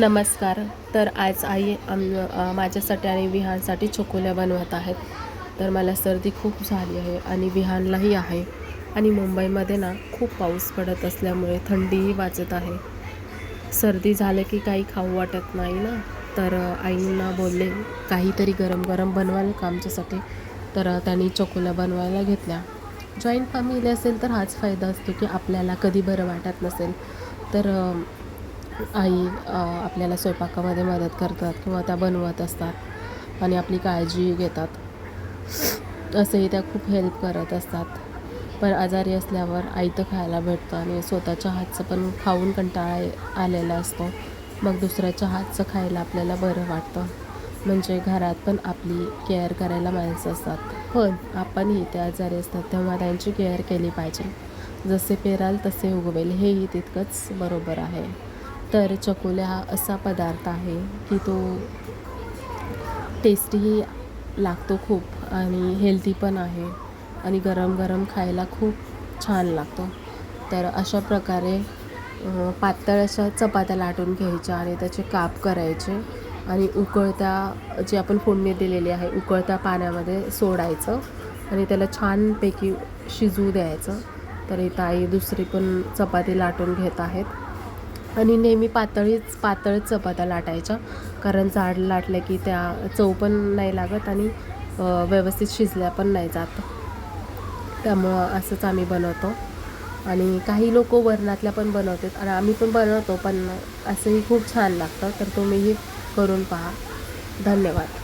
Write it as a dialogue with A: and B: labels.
A: नमस्कार. तर आज आई आम माझ्यासाठी आणि विहानसाठी चकोल्या बनवत आहेत. तर मला सर्दी खूप झाली आहे आणि विहानलाही आहे. आणि मुंबईमध्ये ना खूप पाऊस पडत असल्यामुळे थंडीही वाजत आहे. सर्दी झालं की काही खाऊ वाटत नाही ना? तर आईंना बोलले काहीतरी गरम गरम बनवाल का आमच्यासाठी? तर त्यांनी चकोल्या बनवायला घेतल्या. जॉईंट फॅमिली असेल तर हाच फायदा असतो की आपल्याला कधी बरं वाटत नसेल. तर आई आपल्याला स्वयंपाकामध्ये मदत करतात किंवा त्या बनवत असतात आणि आपली काळजी घेतात. असंही त्या खूप हेल्प करत असतात. पण आजारी असल्यावर आई तर खायला भेटतं आणि स्वतःच्या हातचं पण खाऊन कंटाळा आलेला असतो. मग दुसऱ्याच्या हातचं खायला आपल्याला बरं वाटतं. म्हणजे घरात पण आपली केअर करायला माणसं असतात. पण आपणही ते आजारी असतात तेव्हा त्यांची केअर केली पाहिजे. जसे पेराल तसे उगवेल. हेही तितकंच बरोबर आहे. तर चकोल्या हा असा पदार्थ आहे की तो टेस्टीही लागतो खूप आणि हेल्दी पण आहे आणि गरम गरम खायला खूप छान लागतो. तर अशा प्रकारे पातळ अशा चपात्या लाटून घ्यायच्या आणि त्याचे काप करायचे आणि उकळत्या जे आपण फोडणी दिलेली आहे उकळत्या पाण्यामध्ये सोडायचं आणि त्याला छानपैकी शिजवू द्यायचं. तर इथं आई दुसरी पण चपाती लाटून घेत आहेत. आणि नेहमी पातळीच पातळ चपात्या लाटायच्या. कारण जाड लाटल्या की त्या चव पण नाही लागत आणि व्यवस्थित शिजल्या पण नाही जात. त्यामुळं असंच आम्ही बनवतो. आणि काही लोक वरणातल्या पण बनवतात. आणि आम्ही पण बनवतो पण असंही खूप छान लागतं. तर तुम्हीही करून पहा. धन्यवाद.